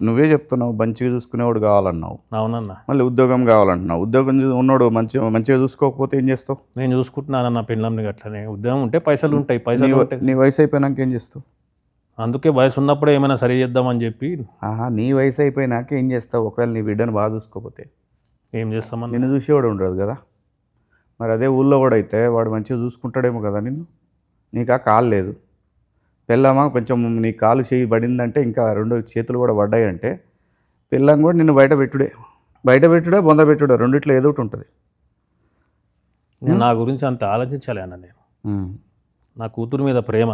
నువ్వే చెప్తున్నావు మంచిగా చూసుకునేవాడు కావాలన్నావు. అవునన్నా. మళ్ళీ ఉద్యోగం కావాలంటున్నావు. ఉద్యోగం ఉన్నోడు మంచి మంచిగా చూసుకోకపోతే ఏం చేస్తావు? నేను చూసుకుంటున్నానన్న పెళ్ళంని అట్లనే ఉద్యోగం ఉంటే పైసలు ఉంటాయి పైసలు నీ నీ వయసు అయిపోయినాక ఏం చేస్తావు? అందుకే వయసు ఉన్నప్పుడే ఏమైనా సరి చేద్దామని చెప్పి. ఆహా నీ వయసు అయిపోయినాక ఏం చేస్తావు? ఒకవేళ నీ బిడ్డను బాగా చూసుకోకపోతే. ఏం చేస్తామని నిన్ను చూసేవాడు ఉండదు కదా? మరి అదే ఊళ్ళో కూడా అయితే వాడు మంచిగా చూసుకుంటాడేమో కదా నిన్ను? నీకు ఆ కాలు లేదు. పిల్లమా కొంచెం నీ కాలు చేయి పడిందంటే ఇంకా రెండు చేతులు కూడా పడ్డాయంటే పిల్లం కూడా నిన్ను బయట పెట్టుడే. బయట పెట్టుడే బొంద పెట్టుడే. రెండిట్లో ఏదో ఒకటి ఉంటుంది. నేను నా గురించి అంత ఆలోచించాలి అన్న నేను. నా కూతురు మీద ప్రేమ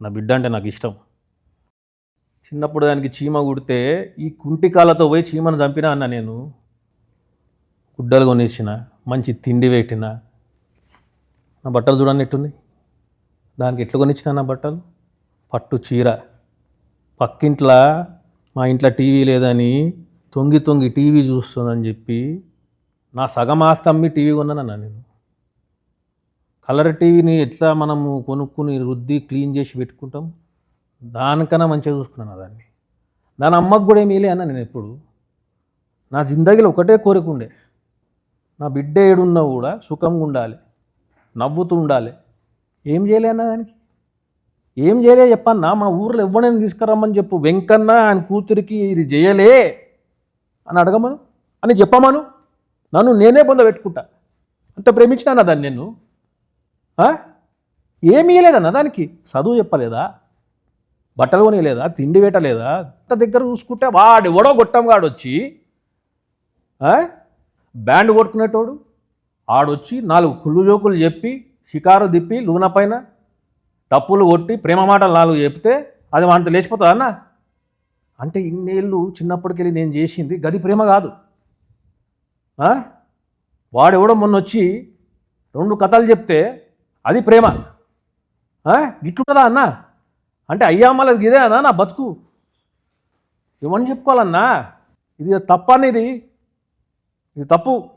నా బిడ్డ అంటే నాకు ఇష్టం. చిన్నప్పుడు దానికి చీమ కుడితే ఈ కుంటికాలతో పోయి చీమను చంపినా అన్న నేను. గుడ్డలు కొనిచ్చిన మంచి తిండి పెట్టిన. నా బట్టలు చూడండి ఎట్టుంది దానికి ఎట్లా కొనిచ్చిన నా బట్టలు? పట్టు చీర. పక్కింట్లో మా ఇంట్లో టీవీ లేదని తొంగి తొంగి టీవీ చూస్తుందని చెప్పి నా సగం ఆస్తి అమ్మి టీవీ కొన్నానన్న నేను. కలర్ టీవీని ఎట్లా మనము కొనుక్కుని రుద్ది క్లీన్ చేసి పెట్టుకుంటాం? దానికన్నా మంచిగా చూసుకున్నాను దాన్ని. దాని అమ్మకు కూడా ఏమీ లే అన్న నేను ఎప్పుడు. నా జిందగీలో ఒకటే కోరిక ఉండే. నా బిడ్డ ఏడున్నా కూడా సుఖంగా ఉండాలి. నవ్వుతూ ఉండాలి. ఏం చేయలే అన్న దానికి? ఏం చేయలే చెప్పన్నా మా ఊర్లో ఎవరైనా తీసుకురమ్మని చెప్పు. వెంకన్న ఆయన కూతురికి ఇది చేయలే అని అడగమను అని చెప్పమను. నన్ను నేనే పొంద పెట్టుకుంటా. అంత ప్రేమించినా దాన్ని నేను ఏమీ లేదన్న దానికి? చదువు చెప్పలేదా? బట్టలు కొనియలేదా తిండి పెట్టలేదా? అంత దగ్గర చూసుకుంటే వాడు ఎవడో గొట్టంగాడు వచ్చి బ్యాండ్ కొట్టుకునేటోడు. ఆడొచ్చి నాలుగు కుళ్ళు జోకులు చెప్పి షికారు తిప్పి లూన పైన తప్పులు కొట్టి ప్రేమ మాటలు నాలుగు చెప్తే అది వాంత లేచిపోతుందన్నా అన్న? అంటే ఇన్నేళ్ళు చిన్నప్పటికెళ్ళి నేను చేసింది గది ప్రేమ కాదు. వాడెవడో మొన్న వచ్చి రెండు కథలు చెప్తే అది ప్రేమ. ఆ? గిట్లుంటుందా అన్న? అంటే అయ్యా మళ్ళీ ఇదే అన్నా నా బతుకు. ఇవన్నీ చెప్పుకోవాలన్నా? ఇది తప్ప అనేది ఇది తప్పు.